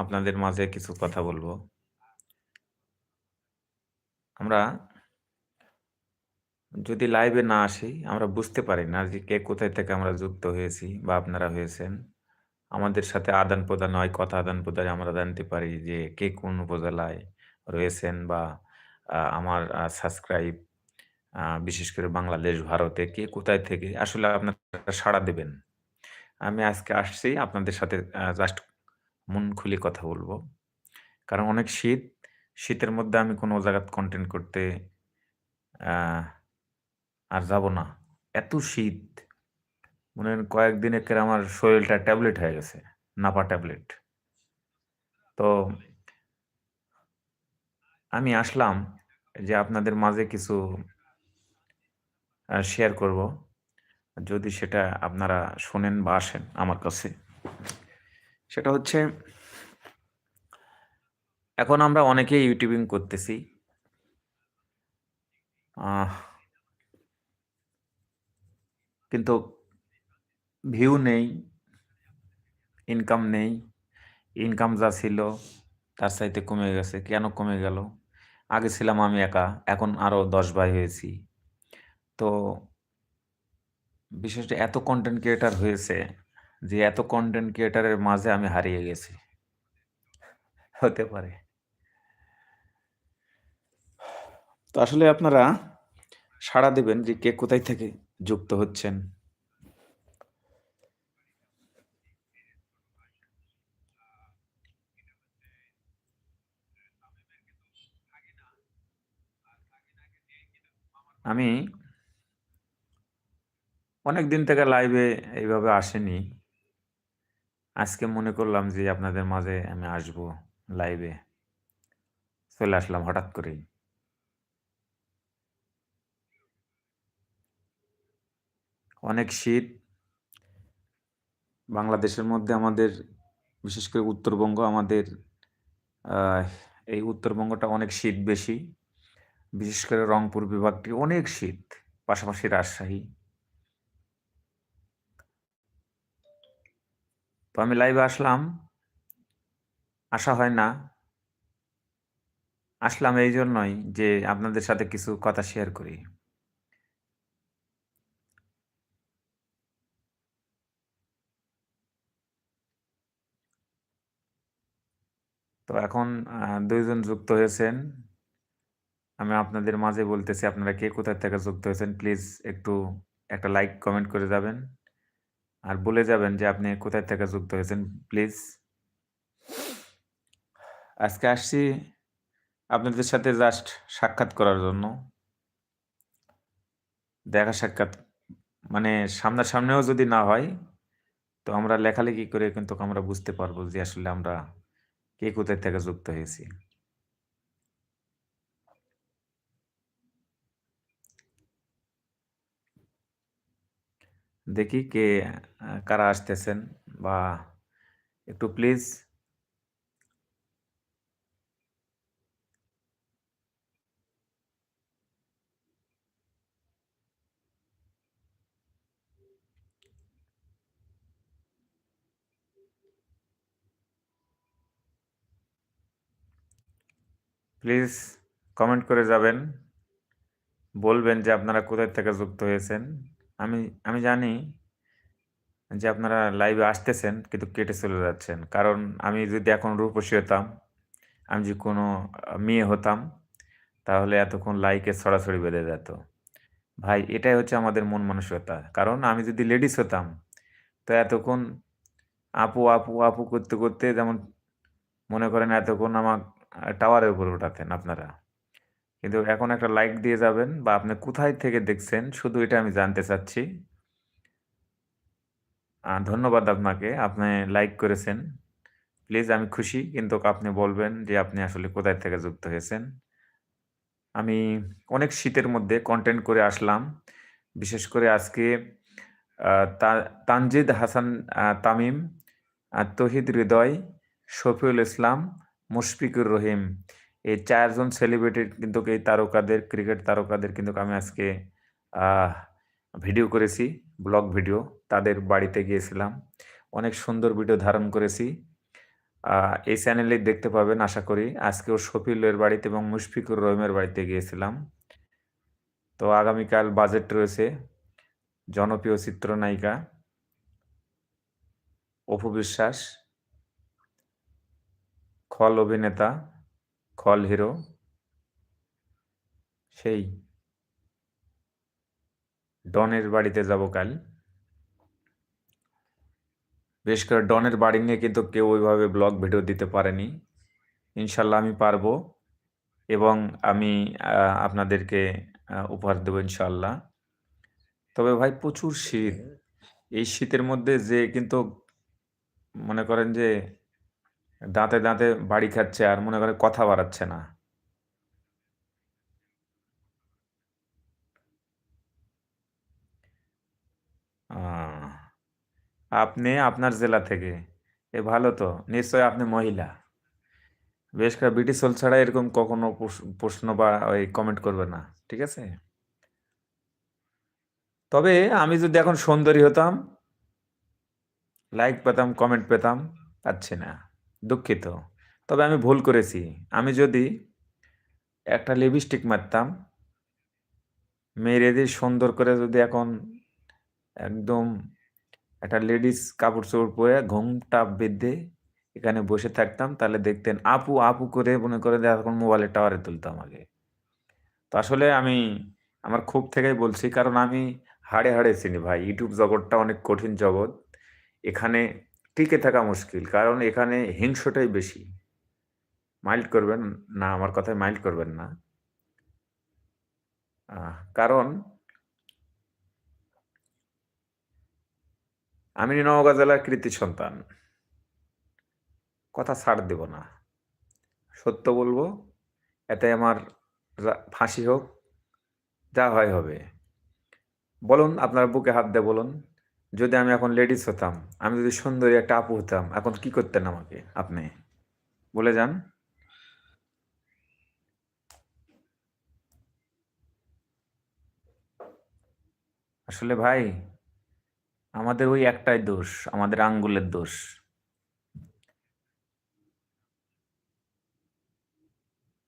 আপনাদের মাঝে কিছু কথা বলব। আমরা যদি লাইভে না আসি, আমরা বুঝতে পারি না যে কে কোথায় থেকে আমরা যুক্ত হয়েছি বা আপনারা হয়েছেন। আমাদের সাথে আদান-প্রদান হয়, কথা আদান-প্রদানে আমরা জানতে পারি যে কে কোন উপজেলায় রয়েছেন বা আমার সাবস্ক্রাইব বিশেষ করে বাংলাদেশ, ভারতে কে কোথায় থেকে আসলে আপনারা সাড়া দেবেন। আমি আজকে আসছি আপনাদের সাথে জাস্ট মন খুলে কথা বলব। কারণ অনেক শীত। শীতের মধ্যে আমি কোনো জায়গাত কনটেন্ট করতে আর যাব না। এত শীত। মনে করেন কয়েকদিন একেবারে আমার শরীরটা ট্যাবলেট হয়ে গেছে। নাপা ট্যাবলেট। তো আমি আসলাম যে আপনাদের মাঝে কিছু শেয়ার করব। যদি সেটা আপনারা শোনেন বা আসেন আমার কাছে। সেটা হচ্ছে এখন আমরা অনেকেই ইউটিউবিং করতেছি। কিন্তু ভিউ নেই। ইনকাম নেই। ইনকাম যা ছিল তার চাইতে কমে গেছে। কেন কমে গেল? আগে ছিলাম আমি একা, এখন আরও দশ ভাই হয়েছি। তো বিশেষ এত কন্টেন্ট ক্রিয়েটর হয়েছে যে এত কন্টেন্ট ক্রিয়েটরের মাঝে আমি হারিয়ে গেছি। হতে পারে। তো আসলে আপনারা সাড়া দিবেন যে কে কোথায় থেকে যুক্ত হচ্ছেন। আমি অনেক দিন থেকে লাইভে এইভাবে আসেনি। আজকে মনে করলাম যে আপনাদের মাঝে আমি আসব লাইভে। চলে আসলাম হঠাৎ করেই। অনেক শীত। বাংলাদেশের মধ্যে আমাদের, বিশেষ করে উত্তরবঙ্গ আমাদের এই উত্তরবঙ্গটা অনেক শীত বেশি। বিশেষ করে রংপুর বিভাগটি অনেক শীত। পাশাপাশি রাজশাহী। তো আমি লাইভে আসলাম। আসা হয় না। আসলাম এই জন্যই যে আপনাদের সাথে কিছু কথা শেয়ার করি। তো এখন দুইজন যুক্ত হয়েছেন। আমি আপনাদের মাঝে বলতেছি, আপনারা কে কোথা থেকে যুক্ত হয়েছেন প্লিজ একটু একটা লাইক কমেন্ট করে যাবেন। আর বলে যাবেন যে আপনি কোথায় থেকে যুক্ত হয়েছেন প্লিজ। আজকে আসছি আপনাদের সাথে জাস্ট সাক্ষাৎ করার জন্য। দেখা সাক্ষাৎ মানে সামনাসামনিও যদি না হয়, তো আমরা লেখালেখি করে কিন্তু আমরা বুঝতে পারব যে আসলে আমরা কে কোথায় থেকে যুক্ত হয়েছি। দেখি কে, কারা আসতেছেন বা একটু প্লিজ প্লিজ কমেন্ট করে যাবেন। বলবেন যে আপনারা কোথায় থেকে যুক্ত হয়েছেন। আমি আমি জানি যে আপনারা লাইভে আসতেছেন কিন্তু কেটে চলে যাচ্ছেন। কারণ আমি যদি এখন রূপসী হতাম, আমি যদি কোনো মেয়ে হতাম, তাহলে এতক্ষণ লাইকের ছড়াছড়ি বেঁধে যেত। ভাই এটাই হচ্ছে আমাদের মন মানসিকতা। কারণ আমি যদি লেডিস হতাম, তো এতক্ষণ আপু, আপু, আপু করতে, করতে যেমন মনে করেন এতক্ষণ আমার টাওয়ারের উপরে উঠাতেন আপনারা। কিন্তু এখন একটা লাইক দিয়ে যাবেন বা আপনি কোথায় থেকে দেখছেন শুধু এটা আমি জানতে চাচ্ছি। ধন্যবাদ আপনাকে। আপনি লাইক করেছেন। প্লিজ আমি খুশি কিন্তু আপনি বলবেন যে আপনি আসলে কোথায় থেকে যুক্ত হয়েছেন। আমি অনেক শীতের মধ্যে কন্টেন্ট করে আসলাম। বিশেষ করে আজকে তানজিদ হাসান তামিম, তহিদ হৃদয়, শফিউল ইসলাম, মুশফিকুর রহিম। এই ৪ জন সেলিব্রিটির কিন্তু এই তারকাদের ক্রিকেট তারকাদের কিন্তু আমি আজকে ভিডিও করেছি, ব্লগ ভিডিও। তাদের বাড়িতে গিয়েছিলাম। অনেক সুন্দর ভিডিও ধারণ করেছি। এই চ্যানেলে দেখতে পাবেন আশা করি। আজকেও শফিলের বাড়িতে এবং মুশফিকুর রহিমের বাড়িতে গিয়েছিলাম। তো আগামীকাল বাজেট রয়েছে। জনপ্রিয় চিত্রনায়িকা অপু বিশ্বাস খল অভিনেতা, খল হিরো সেই ডনের বাড়িতে যাব কাল। বেশ করে ডনের বাড়ি নিয়ে কিন্তু কেউ ওইভাবে ব্লগ ভিডিও দিতে পারেনি। ইনশাল্লাহ আমি পারব এবং আমি আপনাদেরকে উপহার দেব ইনশাল্লাহ তবে ভাই প্রচুর শীত। এই শীতের মধ্যে যে কিন্তু মনে করেন যে দাঁতে, দাঁতে বাড়ি খাচ্ছে আর মনে করে কথা বাড়াচ্ছে না। আপনি আপনার জেলা থেকে। এ ভালো তো। নিশ্চয়ই আপনি মহিলা। বিশেষ করে বিউটি সোল ছাড়া এরকম কখনো প্রশ প্রশ্ন বা ওই কমেন্ট করবে না। ঠিক আছে? তবে আমি যদি এখন সুন্দরী হতাম লাইক পেতাম, কমেন্ট পেতাম, পাচ্ছি না। দুঃখিত। তবে আমি ভুল করেছি। আমি যদি একটা লিপস্টিক মারতাম মেরে দিয়ে সুন্দর করে যদি এখন একদম একটা লেডিস কাপড়-চোপড় পরে ঘোমটা বেঁধে এখানে বসে থাকতাম তাহলে দেখতেন আপু, আপু করে মনে করে এখন মোবাইলের টাওয়ারে তুলতাম আগে। তো আসলে আমি আমার খুব থেকেই বলছি কারণ আমি হাড়ে, হাড়ে চিনি ভাই। ইউটিউব জগৎটা অনেক কঠিন জগৎ। এখানে টিকে থাকা মুশকিল। কারণ এখানে হিংস্রটাই বেশি। মাইল্ড করবেন না, আমার কথায় মাইল্ড করবেন না। কারণ আমি নওগাঁ জেলার কৃতী সন্তান। কথা ছাড় দেব না। সত্য বলব, এতে আমার ফাঁসি হোক, যা হয় হবে। বলুন আপনার বুকে হাত দিয়ে বলুন, যদি আমি এখন লেডিস হতাম, আমি যদি সুন্দরী একটা আপু হতাম, এখন কি করতেন আমাকে আপনি? বলে যান। আসলে ভাই, আমাদের ওই একটাই দোষ, আমাদের আঙ্গুলের দোষ।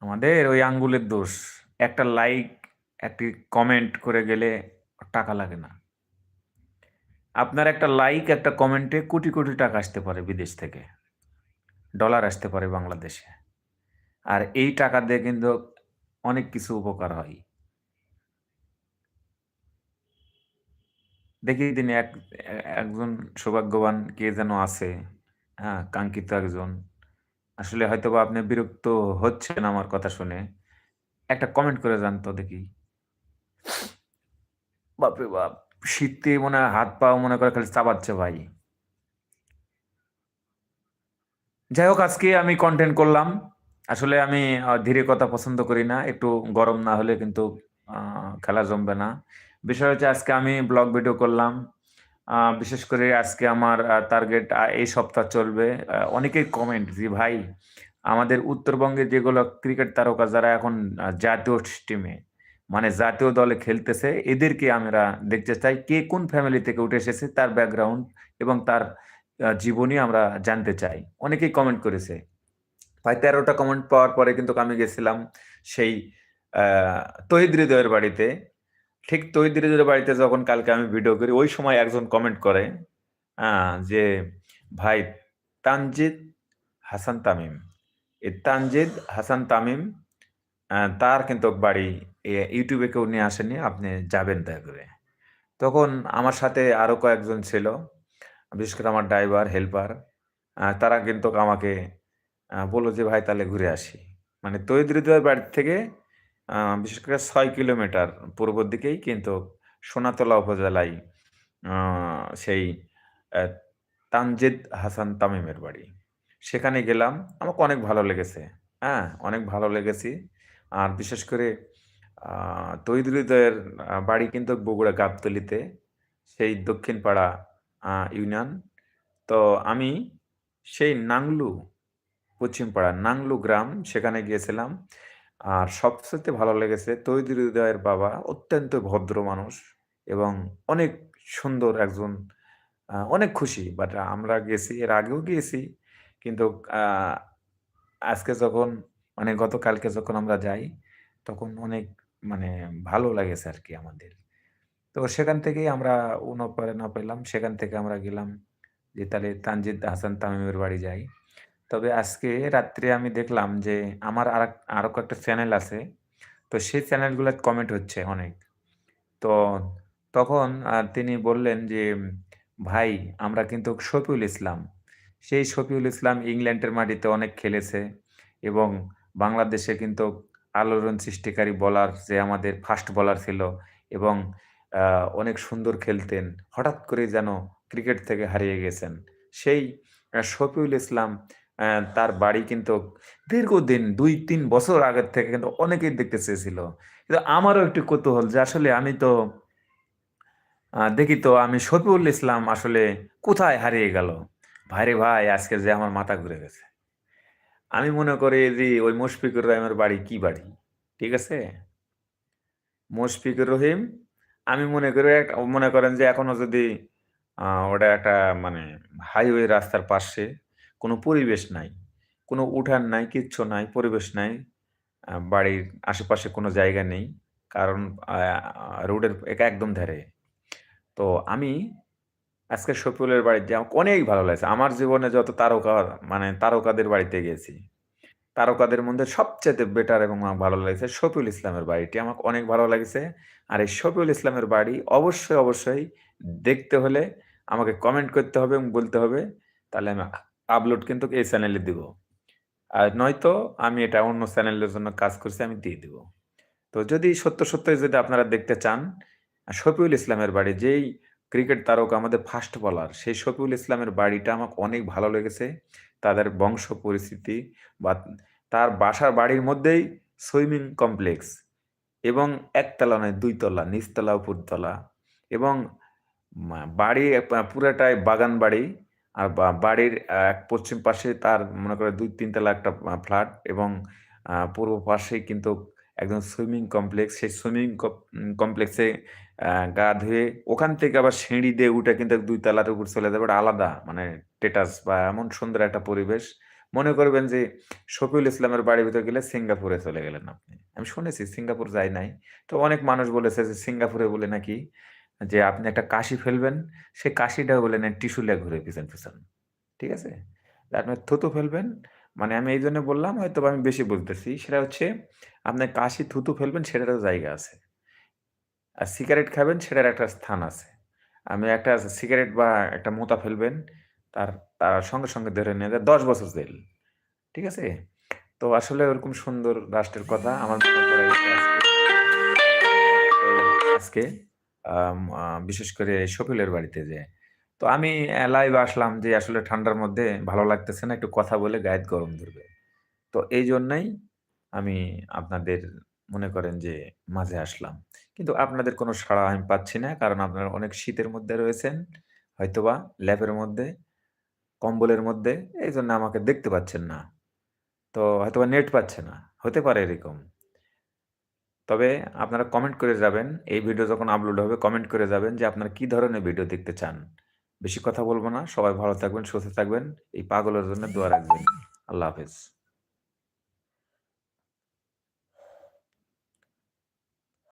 আমাদের ওই আঙ্গুলের দোষ। একটা লাইক, একটি কমেন্ট করে গেলে টাকা লাগে না। আপনার একটা লাইক, একটা কমেন্টে কোটি, কোটি টাকা আসতে পারে বিদেশ থেকে। ডলার আসতে পারে বাংলাদেশে। আর এই টাকা দিয়ে কিন্তু অনেক কিছু উপকার হয়। দেখি তিনি এক একজন সৌভাগ্যবান কে যেন আছে, হ্যাঁ? কাঙ্ক্ষিত একজন। আসলে হয়তো বা আপনি বিরক্ত হচ্ছেন আমার কথা শুনে। একটা কমেন্ট করে যান তো দেখি। বাপরে বাপ! শীতে মনে হয় হাত পাও মনে করে খালি চাবাচ্ছে ভাই। যাই হোক, আজকে আমি কনটেন্ট করলাম। আসলে আমি ধীরে কথা পছন্দ করি না। একটু গরম না হলে কিন্তু খেলা জমবে না। বিষয় হচ্ছে আজকে আমি ব্লগ ভিডিও করলাম। বিশেষ করে আজকে আমার টার্গেট এই সপ্তাহ চলবে। অনেকেই কমেন্ট যে, ভাই, আমাদের উত্তরবঙ্গে যেগুলো ক্রিকেট তারকা যারা এখন জাতীয় টিমে মানে জাতীয় দলে খেলতেছে, এদেরকে আমরা দেখতে চাই। কে কোন ফ্যামিলি থেকে উঠে এসেছে, তার ব্যাকগ্রাউন্ড এবং তার জীবনী আমরা জানতে চাই। অনেকেই কমেন্ট করেছে। ভাই, তেরোটা কমেন্ট পাওয়ার পরে কিন্তু আমি গেছিলাম সেই তহিদ হৃদয়ের বাড়িতে। ঠিক তহিদ হৃদয়ের বাড়িতে যখন কালকে আমি ভিডিও করি, ওই সময় একজন কমেন্ট করে যে, ভাই, তানজিদ হাসান তামিম। এই তানজিদ হাসান তামিম তার কিন্তু বাড়ি ইউটিউবে কেউ নিয়ে আসেনি। আপনি যাবেন দয়া তখন আমার সাথে আরও কয়েকজন ছিল। বিশেষ করে আমার ড্রাইভার, হেল্পার। তারা কিন্তু আমাকে বলল যে ভাই তাহলে ঘুরে আসি। মানে তহিদ হৃদয়ের বাড়ি থেকে বিশেষ করে ছয় কিলোমিটার পূর্বর দিকেই কিন্তু সোনাতলা উপজেলায় সেই তানজিদ হাসান তামিমের বাড়ি। সেখানে গেলাম। আমাকে অনেক ভালো লেগেছে। হ্যাঁ? অনেক ভালো লেগেছি। আর বিশেষ করে হৃদয়ের বাড়ি কিন্তু বগুড়া গাবতলিতে সেই দক্ষিণ পাড়া ইউনিয়ন। তো আমি সেই নাংলু পশ্চিম পশ্চিমপাড়া নাংলু গ্রাম সেখানে গিয়েছিলাম। আর সবচাইতে ভালো লেগেছে তহিদ হৃদয়ের বাবা অত্যন্ত ভদ্র মানুষ এবং অনেক সুন্দর একজন অনেক খুশি। বাট আমরা গেছি এর আগেও গিয়েছি। কিন্তু আজকে যখন মানে গতকালকে যখন আমরা যাই, তখন অনেক মানে ভালো লাগেছে আরকি আমাদের। তো সেখান থেকেই আমরা অনুপ্রেরণা পেলাম। সেখান থেকে আমরা গেলাম যে তাহলে তানজিদ হাসান তামিমের বাড়ি যাই। তবে আজকে রাত্রে আমি দেখলাম যে আমার আরও কয়েকটা চ্যানেল আছে। তো সেই চ্যানেলগুলো কমেন্ট হচ্ছে অনেক। তো তখন তিনি বললেন যে, "ভাই আমরা কিন্তু শফিউল ইসলাম। সেই শফিউল ইসলাম ইংল্যান্ডের মাটিতে অনেক খেলেছে এবং বাংলাদেশে কিন্তু আলোড়ন সৃষ্টিকারী বলার যে আমাদের ফাস্ট বলার ছিল এবং অনেক সুন্দর খেলতেন। হঠাৎ করেই যেন ক্রিকেট থেকে হারিয়ে গেছেন। সেই শফিউল ইসলাম তার বাড়ি কিন্তু দীর্ঘদিন ২-৩ বছর আগের থেকে কিন্তু অনেকেই দেখতে চেয়েছিল। কিন্তু আমারও একটু কৌতূহল যে আসলে আমি তো দেখি তো আমি শফিউল ইসলাম আসলে কোথায় হারিয়ে গেল? ভাইরে ভাই, আজকে যে আমার মাথা ঘুরে গেছে। আমি মনে করি যে ওই মুশফিকুর রহিমের বাড়ি কি বাড়ি? ঠিক আছে? মুশফিকুর রহিম আমি মনে করি মনে করেন যে এখনও যদি ওটা একটা মানে হাইওয়ে রাস্তার পাশে কোনো পরিবেশ নাই। কোনো উঠান নাই, কিচ্ছু নাই, পরিবেশ নাই। বাড়ির আশেপাশে কোনো জায়গা নেই। কারণ রোডের এক একদম ধারে। তো আমি আজকে শফিউলের বাড়িতে আমাকে অনেক ভালো লাগছে। আমার জীবনে যত তারকা মানে তারকাদের বাড়িতে গেছি। তারকাদের মধ্যে সবচাইতে বেটার এবং আমার ভালো লেগেছে শফিউল ইসলামের বাড়িটি আমাকে অনেক ভালো লাগছে। আর এই শফিউল ইসলামের বাড়ি অবশ্যই, অবশ্যই দেখতে হলে আমাকে কমেন্ট করতে হবে এবং বলতে হবে। তাহলে আমি আপলোড কিন্তু এই চ্যানেলে দিব। আর নয়তো আমি এটা অন্য চ্যানেলের জন্য কাজ করছি আমি দিয়ে দিব। তো যদি সত্য, সত্যই যদি আপনারা দেখতে চান, শফিউল ইসলামের বাড়ি যেই ক্রিকেট তারকা আমাদের ফাস্ট বলার সেই শফিউল ইসলামের বাড়িটা আমাকে অনেক ভালো লেগেছে। তাদের বংশ পরিস্থিতি বা তার বাসার বাড়ির মধ্যেই সুইমিং কমপ্লেক্স এবং একতলা নয় ২ তলা, নিচতলা, উপরতলা এবং বাড়ি পুরাটাই বাগান বাড়ি। আর বাড়ির এক পশ্চিম পাশে তার মনে করে দুই তিনতলা একটা ফ্ল্যাট এবং পূর্ব পাশে কিন্তু একদম সুইমিং কমপ্লেক্স। সেই সুইমিং কমপ্লেক্সে গা ধুয়ে ওখান থেকে আবার সিঁড়ি দিয়ে উঠে কিন্তু ২ তলার উপর চলে যাবে। আলাদা মানে টেটাস বা এমন সুন্দর একটা পরিবেশ। মনে করবেন যে শফিউল ইসলামের বাড়ির ভিতরে গেলে সিঙ্গাপুরে চলে গেলেন আপনি। আমি শুনেছি সিঙ্গাপুর যাই নাই। তো অনেক মানুষ বলেছে যে সিঙ্গাপুরে বলে নাকি যে আপনি একটা কাশি ফেলবেন, সে কাশিটা বলে নেন টিস্যু ঘুরে পিছন, পিছন। ঠিক আছে? আপনি থুতু ফেলবেন, মানে আমি এই জন্য বললাম হয়তোবা আমি বেশি বলতেছি। সেটা হচ্ছে আপনি কাশি থুতু ফেলবেন সেটারও জায়গা আছে। আর সিগারেট খাবেন সেটার একটা স্থান আছে। আমি একটা সিগারেট বা একটা মোতা ফেলবেন, তার তার সঙ্গে, সঙ্গে ধরে নিয়ে যায় ১০ বছর জেল। ঠিক আছে? তো আসলে ওরকম সুন্দর রাষ্ট্রের কথা আমার আজকে। বিশেষ করে শফিউলের বাড়িতে যেয়ে। তো আমি লাইভ আসলাম যে আসলে ঠান্ডার মধ্যে ভালো লাগতেছে না, একটু কথা বলে গায়ের গরম ধরবে। তো এইজন্যই আমি আপনাদের মনে করেন যে মাঝে আসলাম। কিন্তু আপনাদের কোনো সাড়া আমি পাচ্ছি না। কারণ আপনারা অনেক শীতের মধ্যে রয়েছেন। হয়তোবা ল্যাপের মধ্যে, কম্বলের মধ্যে এই জন্য আমাকে দেখতে পাচ্ছেন না। তো হয়তোবা নেট পাচ্ছে না। হতে পারে এরকম। তবে আপনারা কমেন্ট করে যাবেন। এই ভিডিও যখন আপলোড হবে কমেন্ট করে যাবেন যে আপনারা কি ধরনের ভিডিও দেখতে চান। বেশি কথা বলব না। সবাই ভালো থাকবেন, সুস্থ থাকবেন। এই পাগলের জন্য দোয়া রাখবেন। আল্লাহ হাফেজ।